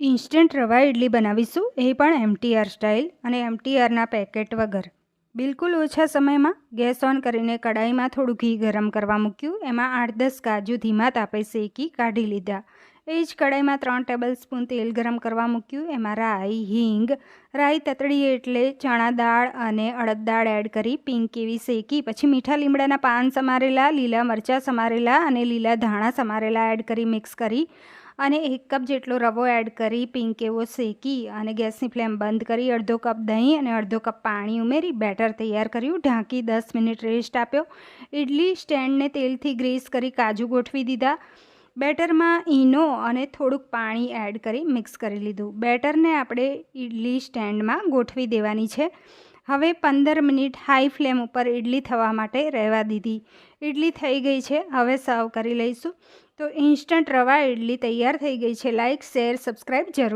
Instant રવા ઇડલી બનાવીશું, એ પણ એમટીઆર સ્ટાઇલ અને એમટીઆરના પેકેટ વગર. બિલકુલ ઓછા સમયમાં ગેસ ઓન કરીને કડાઈમાં થોડું ઘી ગરમ કરવા મૂક્યું, એમાં આઠ દસ કાજુ ધીમા તાપે શેકી કાઢી લીધા. એ જ કડાઈમાં ત્રણ ટેબલ સ્પૂન તેલ ગરમ કરવા મૂક્યું, એમાં રાઈ, હિંગ, રાઈ તતડી એટલે ચણા દાળ અને અડદ દાળ એડ કરી પિંક એવી શેકી, પછી મીઠા લીમડાના પાન સમારેલા, લીલા મરચાં સમારેલા અને લીલા ધાણા સમારેલા એડ કરી મિક્સ કરી અને એક કપ જેટલો રવો એડ કરી પિંક એવો શેકી અને ગેસની ફ્લેમ બંધ કરી, અડધો કપ દહીં અને અડધો કપ પાણી ઉમેરી બેટર તૈયાર કર્યું. ઢાંકી દસ મિનિટ રેસ્ટ આપ્યો. ઇડલી સ્ટેન્ડને તેલથી ગ્રીસ કરી કાજુ ગોઠવી દીધા. બેટરમાં ઈનો અને થોડુંક પાણી એડ કરી મિક્સ કરી લીધું. બેટરને આપણે ઇડલી સ્ટેન્ડમાં ગોઠવી દેવાની છે. હવે પંદર મિનિટ હાઈ ફ્લેમ ઉપર ઇડલી થવા માટે રહેવા દીધી. ઇડલી થઈ ગઈ છે, હવે સર્વ કરી લઈશું. તો ઇન્સ્ટન્ટ રવા ઇડલી તૈયાર થઈ ગઈ છે. લાઇક શેર, સબસ્ક્રાઈબ જરૂર